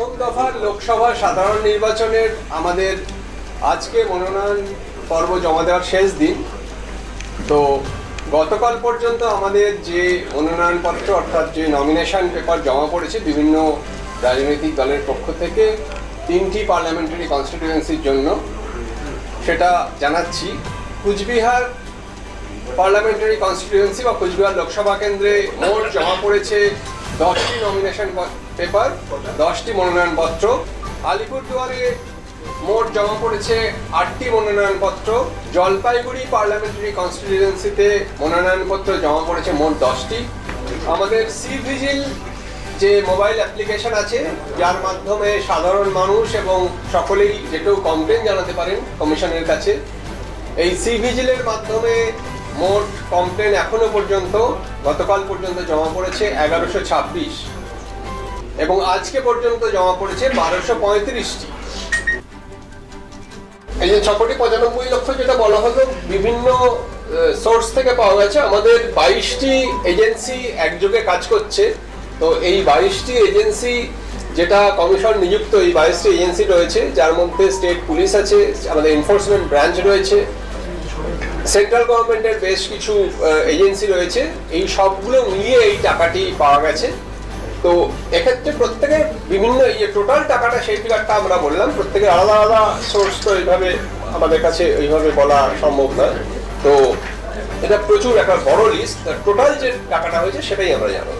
পঞ্চদফার লোকসভা সাধারণ নির্বাচনের আমাদের আজকে মনোনয়ন পর্ব জমা দেওয়ার শেষ দিন। তো গতকাল পর্যন্ত আমাদের যে মনোনয়নপত্র, অর্থাৎ যে নমিনেশন পেপার জমা পড়েছে বিভিন্ন রাজনৈতিক দলের পক্ষ থেকে, তিনটি পার্লামেন্টারি কনস্টিটিউয়েন্সির জন্য, সেটা জানাচ্ছি। কুচবিহার পার্লামেন্টারি কনস্টিটিউয়েন্সি বা কুচবিহার লোকসভা কেন্দ্রে মোট জমা পড়েছে দশটি নমিনেশন পেপার দশটি মনোনয়নপত্র। আলিপুরদুয়ারে মোট জমা পড়েছে আটটি মনোনয়নপত্র। জলপাইগুড়ি পার্লামেন্টারি কনস্টিটিউয়েন্সিতে মনোনয়নপত্র জমা পড়েছে মোট দশটি। আমাদের সি ভিজিল যে মোবাইল অ্যাপ্লিকেশন আছে, যার মাধ্যমে সাধারণ মানুষ এবং সকলেই যে কেউ কমপ্লেন জানাতে পারেন কমিশনের কাছে। এই সি ভিজিলের মাধ্যমে মোট কমপ্লেন এখনও পর্যন্ত, গতকাল পর্যন্ত জমা পড়েছে এগারোশো ছাব্বিশ। এবং আজকে পর্যন্ত জমা পড়েছে বারোশো পঁয়ত্রিশটি। এই যে ছ কোটি পঁচানব্বই লক্ষ যেটা বলা হলো, বিভিন্ন সোর্স থেকে পাওয়া গেছে। আমাদের বাইশটি এজেন্সি একযোগে কাজ করছে। তো এই বাইশটি এজেন্সি যেটা কমিশন নিযুক্ত, এই বাইশটি এজেন্সি রয়েছে, যার মধ্যে স্টেট পুলিশ আছে, আমাদের এনফোর্সমেন্ট ব্রাঞ্চ রয়েছে। সেন্ট্রাল গভর্নমেন্টের বেশ কিছু এজেন্সি রয়েছে। এই সবগুলো মিলিয়ে এই টাকাটি পাওয়া গেছে। তো এক্ষেত্রে প্রত্যেকের বিভিন্ন ইয়ে টোটাল টাকাটা সেই ফিগারটা আমরা বললাম প্রত্যেকের আলাদা আলাদা সোর্স তো এইভাবে আমাদের কাছে এইভাবে বলা সম্ভব নয়। তো এটা প্রচুর, একটা বড় লিস্ট টোটাল যে টাকাটা হয়েছে সেটাই আমরা জানাব।